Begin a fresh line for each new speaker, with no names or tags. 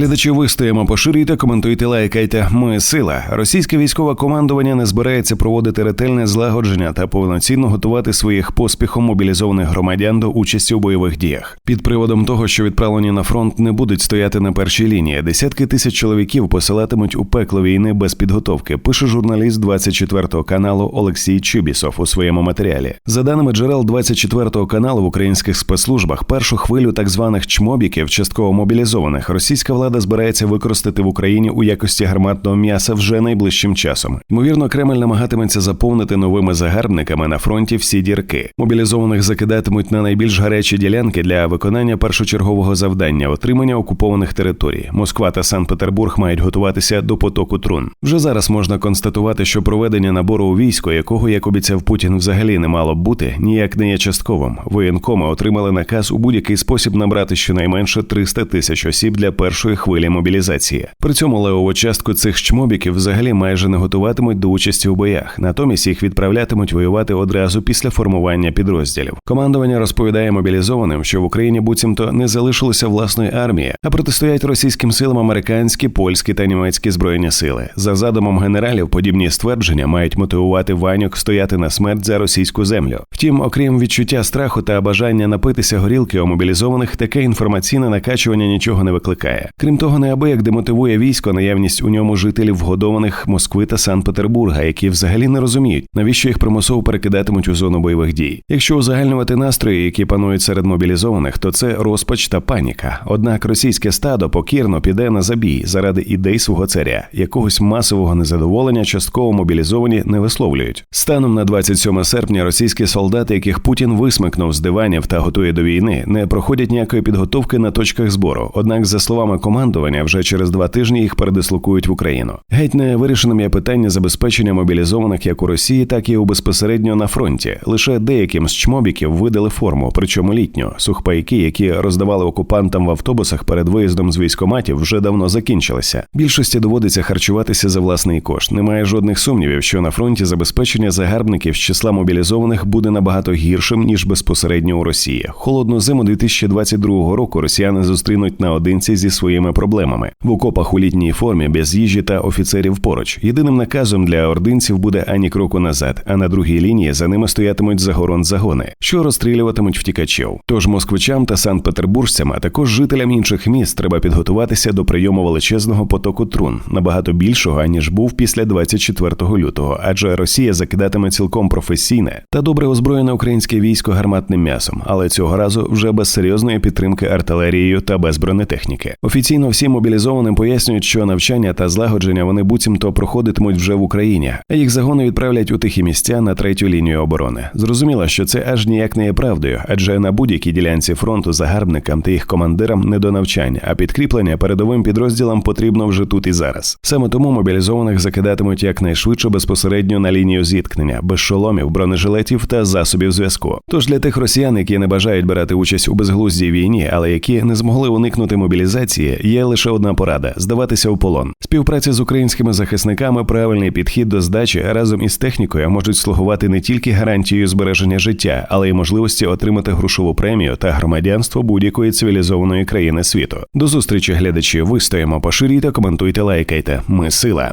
Глядачі вистоїмо, поширюйте, коментуйте, лайкайте. Ми сила. Російське військове командування не збирається проводити ретельне злагодження та повноцінно готувати своїх поспіхом мобілізованих громадян до участі у бойових діях. Під приводом того, що відправлені на фронт не будуть стояти на першій лінії. Десятки тисяч чоловіків посилатимуть у пекло війни без підготовки. Пише журналіст 24 каналу Олексій Чубісов у своєму матеріалі. За даними джерел 24 каналу в українських спецслужбах, першу хвилю так званих чмобіків, частково мобілізованих, російська влада збирається використати в Україні у якості гарматного м'яса вже найближчим часом. Ймовірно, Кремль намагатиметься заповнити новими загарбниками на фронті всі дірки. Мобілізованих закидатимуть на найбільш гарячі ділянки для виконання першочергового завдання отримання окупованих територій. Москва та Санкт-Петербург мають готуватися до потоку трун. Вже зараз можна констатувати, що проведення набору у військо, якого як обіцяв Путін, взагалі не мало б бути, ніяк не є частковим. Воєнкоми отримали наказ у будь-який спосіб набрати щонайменше 300 тисяч осіб для першої хвилі мобілізації. При цьому левову частку цих чмобіків взагалі майже не готуватимуть до участі у боях, натомість їх відправлятимуть воювати одразу після формування підрозділів. Командування розповідає мобілізованим, що в Україні буцімто не залишилося власної армії, а протистоять російським силам американські, польські та німецькі збройні сили. За задумом генералів, подібні ствердження мають мотивувати ваньок стояти на смерть за російську землю. Втім, окрім відчуття страху та бажання напитися горілки у мобілізованих, таке інформаційне накачування нічого не викликає. Крім того, неабияк демотивує військо наявність у ньому жителів вгодованих Москви та Санкт-Петербурга, які взагалі не розуміють, навіщо їх примусово перекидатимуть у зону бойових дій. Якщо узагальнювати настрої, які панують серед мобілізованих, то це розпач та паніка. Однак російське стадо покірно піде на забій заради ідей свого царя, якогось масового незадоволення частково мобілізовані не висловлюють. Станом на 27 серпня російські солдати, яких Путін висмикнув з диванів та готує до війни, не проходять ніякої підготовки на точках збору. Однак, за словами командування, вже через два тижні їх передислокують в Україну. Геть не вирішеним є питання забезпечення мобілізованих як у Росії, так і у безпосередньо на фронті. Лише деяким з чмобіків видали форму, причому літню. Сухпайки, які роздавали окупантам в автобусах перед виїздом з військоматів, вже давно закінчилися. Більшості доводиться харчуватися за власний кошт. Немає жодних сумнівів, що на фронті забезпечення загарбників з числа мобілізованих буде набагато гіршим ніж безпосередньо у Росії. Холодну зиму 2022 року росіяни зустрінуть наодинці зі своїми проблемами в окопах у літній формі без їжі та офіцерів поруч. Єдиним наказом для ординців буде ані кроку назад, а на другій лінії за ними стоятимуть загорон загони, що розстрілюватимуть втікачів. Тож москвичам та санкт-петербуржцям, а також жителям інших міст треба підготуватися до прийому величезного потоку трун, набагато більшого аніж був після 24 лютого, адже Росія закидатиме цілком професійне та добре озброєне українське військо гарматним м'ясом, але цього разу вже без серйозної підтримки артилерією та без бронетехніки. Офіційно всім мобілізованим пояснюють, що навчання та злагодження вони буцімто проходитимуть вже в Україні, а їх загони відправлять у тихі місця на третю лінію оборони. Зрозуміло, що це аж ніяк не є правдою, адже на будь-якій ділянці фронту загарбникам та їх командирам не до навчання, а підкріплення передовим підрозділам потрібно вже тут і зараз. Саме тому мобілізованих закидатимуть якнайшвидше безпосередньо на лінію зіткнення, без шоломів, бронежилетів та засобів зв'язку. Тож для тих росіян, які не бажають брати участь у безглуздій війні, але які не змогли уникнути мобілізації, є лише одна порада здаватися у полон. Співпраця з українськими захисниками, правильний підхід до здачі разом із технікою можуть слугувати не тільки гарантією збереження життя, але й можливості отримати грошову премію та громадянство будь-якої цивілізованої країни світу. До зустрічі, глядачі. Вистоїмо, поширюйте, коментуйте, лайкайте. Ми сила.